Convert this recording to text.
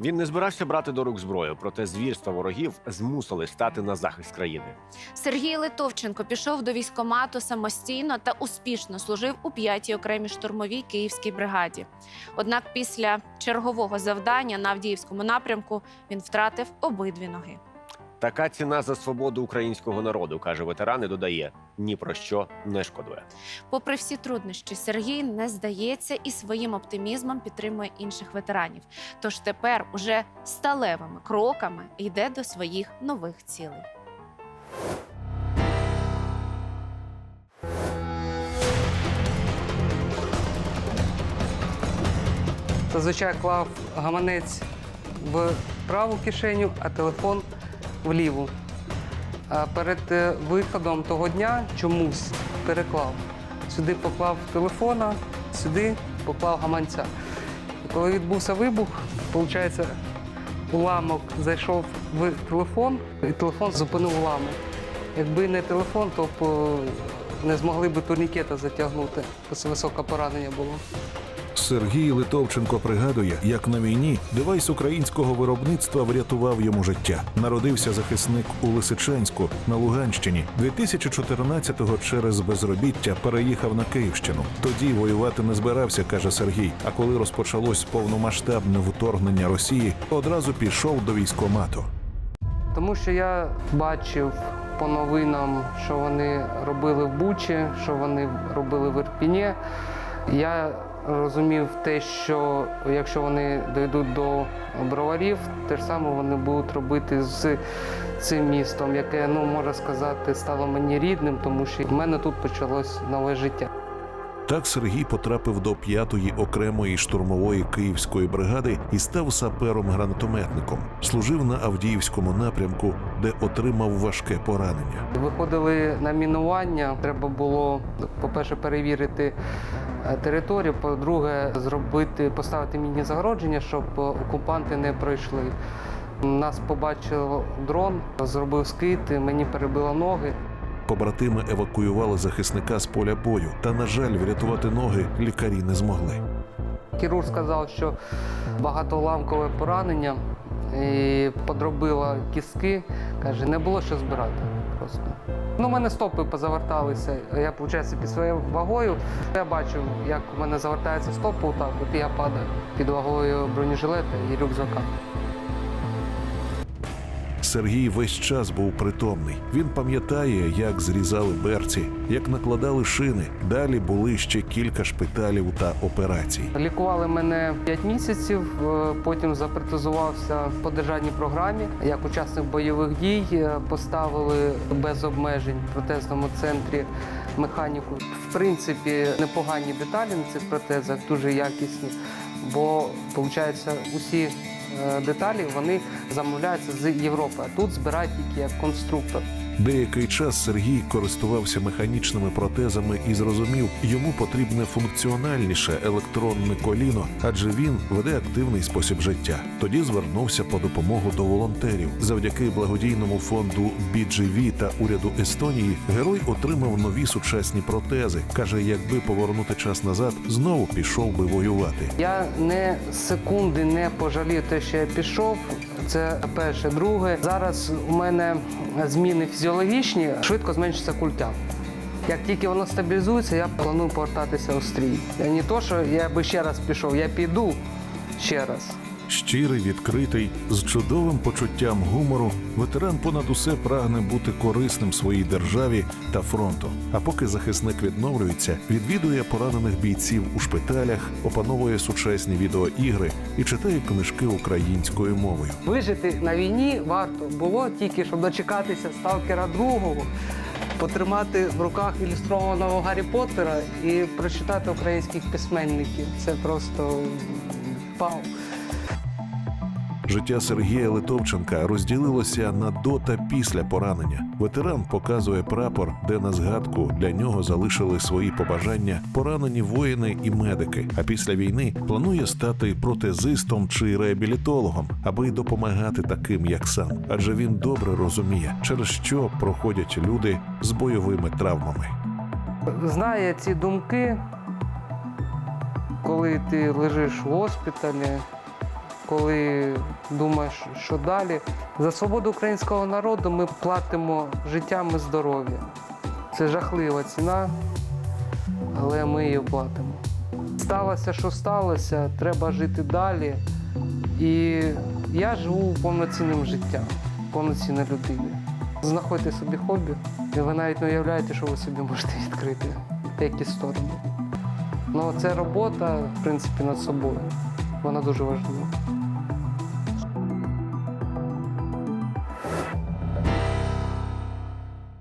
Він не збирався брати до рук зброю, проте звірства ворогів змусили стати на захист країни. Сергій Литовченко пішов до військомату самостійно та успішно служив у 5-й окремій штурмовій київській бригаді. Однак після чергового завдання на Авдіївському напрямку він втратив обидві ноги. Така ціна за свободу українського народу, каже ветеран і додає ні про що не шкодує. Попри всі труднощі, Сергій не здається і своїм оптимізмом підтримує інших ветеранів. Тож тепер уже сталевими кроками йде до своїх нових цілей. Зазвичай клав гаманець в праву кишеню, а телефон в ліву. А перед е, виходом того дня чомусь переклав. Сюди поклав телефона, сюди поклав гаманця. Коли відбувся вибух, виходить, уламок зайшов в телефон, і телефон зупинив уламок. Якби не телефон, то е, не змогли б турнікета затягнути, бо це високе поранення було. Сергій Литовченко пригадує, як на війні девайс українського виробництва врятував йому життя. Народився захисник у Лисичанську на Луганщині. 2014-го через безробіття переїхав на Київщину. Тоді воювати не збирався, каже Сергій. А коли розпочалось повномасштабне вторгнення Росії, одразу пішов до військомату. Тому що я бачив по новинам, що вони робили в Бучі, що вони робили в Ірпіні. Я розумів те, що якщо вони дійдуть до броварів, те ж саме вони будуть робити з цим містом, яке, ну можна сказати, стало мені рідним, тому що в мене тут почалось нове життя. Так Сергій потрапив до п'ятої окремої штурмової київської бригади і став сапером-гранатометником. Служив на Авдіївському напрямку, де отримав важке поранення. Виходили на мінування. Треба було, по-перше, перевірити е, територію, по-друге, зробити, поставити міні загородження, щоб окупанти не пройшли. Нас побачив дрон, зробив скид, мені перебило ноги. Побратими евакуювали захисника з поля бою, та, на жаль, врятувати ноги лікарі не змогли. Хірург сказав, що багатоламкове поранення і подробило кістки. Каже, не було що збирати просто. Ну, у мене стопи позаверталися. Я, виходить, під своєю вагою. Я бачив, як у мене завертається стопа отак, от я падаю під вагою бронежилета і рюкзака. Сергій весь час був притомний. Він пам'ятає, як зрізали берці, як накладали шини. Далі були ще кілька шпиталів та операцій. Лікували мене 5 місяців, е, потім запротезувався по державній програмі. Як учасник бойових дій е, поставили без обмежень в протезному центрі механіку. В принципі, непогані деталі на цих протезах, дуже якісні, бо виходить, усі деталі вони замовляються з Європи, тут збирають тільки як конструктор. Деякий час Сергій користувався механічними протезами і зрозумів, йому потрібне функціональніше електронне коліно, адже він веде активний спосіб життя. Тоді звернувся по допомогу до волонтерів. Завдяки благодійному фонду BGV та уряду Естонії герой отримав нові сучасні протези. каже, якби повернути час назад, знову пішов би воювати. Я не секунди не пожалію те, що я пішов. Це перше. Друге, зараз у мене зміни фізіологічні, швидко зменшиться культя. Як тільки воно стабілізується, я планую повертатися у стрій. Не то, що я би ще раз пішов, я піду ще раз. Щирий, відкритий, з чудовим почуттям гумору, ветеран понад усе прагне бути корисним своїй державі та фронту. А поки захисник відновлюється, відвідує поранених бійців у шпиталях, опановує сучасні відеоігри і читає книжки українською мовою. Вижити на війні варто було тільки, щоб дочекатися сталкера другого, потримати в руках ілюстрованого Гаррі Поттера і прочитати українських письменників. Це просто вау. Життя Сергія Литовченка розділилося на до та після поранення. Ветеран показує прапор, де на згадку для нього залишили свої побажання поранені воїни і медики. А після війни планує стати протезистом чи реабілітологом, аби допомагати таким, як сам. Адже він добре розуміє, через що проходять люди з бойовими травмами. знає ці думки, коли ти лежиш в госпіталі, коли думаєш, що далі. За свободу українського народу ми платимо життям і здоров'ям. Це жахлива ціна, але ми її платимо. Сталося, що сталося, треба жити далі. І я живу повноцінним життям, повноцінною людиною. Знаходьте собі хобі, і ви навіть не уявляєте, що ви собі можете відкрити, які сторони. Ну, це робота, в принципі, над собою. Вона дуже важлива.